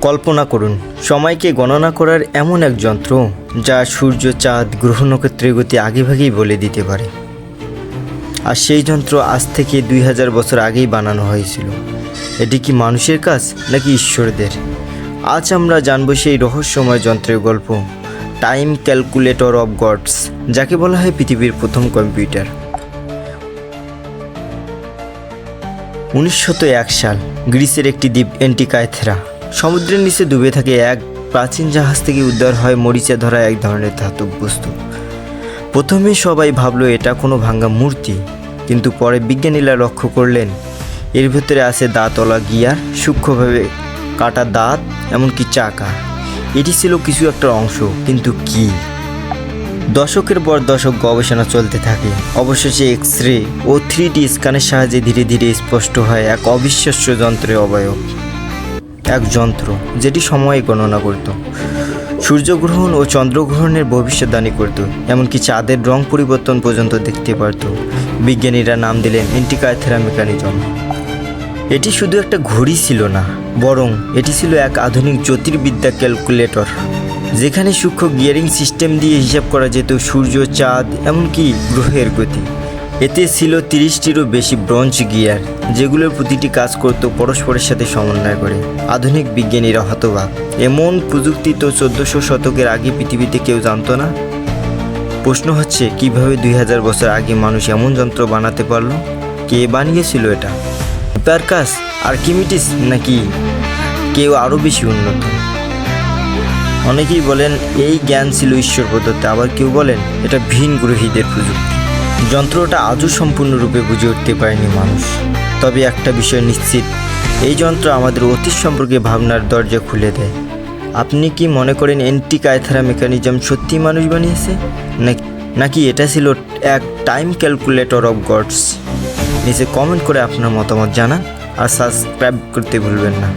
কল্পনা করুন, সময়কে গণনা করার এমন এক যন্ত্র যা সূর্য, চাঁদ, গ্রহ নক্ষত্রের গতি আগেভাগেই বলে দিতে পারে। আর সেই যন্ত্র আজ থেকে দুই হাজার বছর আগেই বানানো হয়েছিল। এটি কি মানুষের কাজ নাকি ঈশ্বরদের? আজ আমরা জানব সেই রহস্যময় যন্ত্রের গল্প টাইম ক্যালকুলেটর অফ গডস যাকে বলা হয় পৃথিবীর প্রথম কম্পিউটার। উনিশশত এক সাল, গ্রিসের একটি দ্বীপ অ্যান্টিকায়থেরা সমুদ্রের নিচে ডুবে থাকে এক প্রাচীন জাহাজ থেকে উদ্ধার হয় মরিচা ধরা এক ধরনের ধাতব বস্তু। প্রথমে সবাই ভাবলো, এটা কোনো ভাঙ্গা মূর্তি। কিন্তু পরে বিজ্ঞানীরা লক্ষ্য করলেন, এর ভেতরে আছে দাঁতলা গিয়ার, সূক্ষ্মভাবে কাটা দাঁত, এমনকি চাকা। এটি ছিল কিছু একটা অংশ, কিন্তু কি? দশকের পর দশক গবেষণা চলতে থাকে। অবশেষে এক্স রে ও থ্রি ডি স্ক্যানের সাহায্যে ধীরে ধীরে স্পষ্ট হয় এক অবিশ্বাস্য যন্ত্রের অবয়ব। এক যন্ত্র যেটি সময় গণনা করত। সূর্যগ্রহণ ও চন্দ্রগ্রহণের ভবিষ্যদ্বাণী করত, এমনকি চাঁদের রং পরিবর্তন পর্যন্ত দেখতে পারত। বিজ্ঞানীরা নাম দিলেন ইন্টিকাথেরা মেকানিজম এটি শুধু একটা ঘড়ি ছিল না, বরং এটি ছিল এক আধুনিক জ্যোতির্বিদ্যা ক্যালকুলেটর, যেখানে সূক্ষ্ম গিয়ারিং সিস্টেম দিয়ে হিসাব করা যেত সূর্য, চাঁদ, এমনকি গ্রহের গতি। এতে ছিল তিরিশটিরও বেশি ব্রঞ্জ গিয়ার, যেগুলোর প্রতিটি কাজ করত পরস্পরের সাথে সমন্বয় করে। আধুনিক বিজ্ঞানীরা হতবাক, এমন প্রযুক্তি তো চোদ্দোশো শতকের আগে পৃথিবীতে কেউ জানতো না? প্রশ্ন হচ্ছে, কীভাবে দুই হাজার বছর আগে মানুষ এমন যন্ত্র বানাতে পারল? কে বানিয়েছিল এটা? প্যারকাস আর্কিমিটিস নাকি কেউ আরও বেশি উন্নত? অনেকেই বলেন, এই জ্ঞান ছিল ঈশ্বর প্রদত্ত আবার কেউ বলেন, এটা ভিন গ্রহীদের প্রযুক্তি। যন্ত্রটা আজও সম্পূর্ণরূপে বুঝে উঠতে পারেনি মানুষ। তবে একটা বিষয় নিশ্চিত, এই যন্ত্র আমাদের অতীত সম্পর্কে ভাবনার দরজা খুলে দেয়। আপনি কি মনে করেন এন্টি কায়থারা মেকানিজম সত্যি মানুষ বানিয়েছে? নাকি এটা ছিল এক টাইম ক্যালকুলেটর অফ গডস? নিচে কমেন্ট করে আপনার মতামত জানান, আর সাবস্ক্রাইব করতে ভুলবেন না।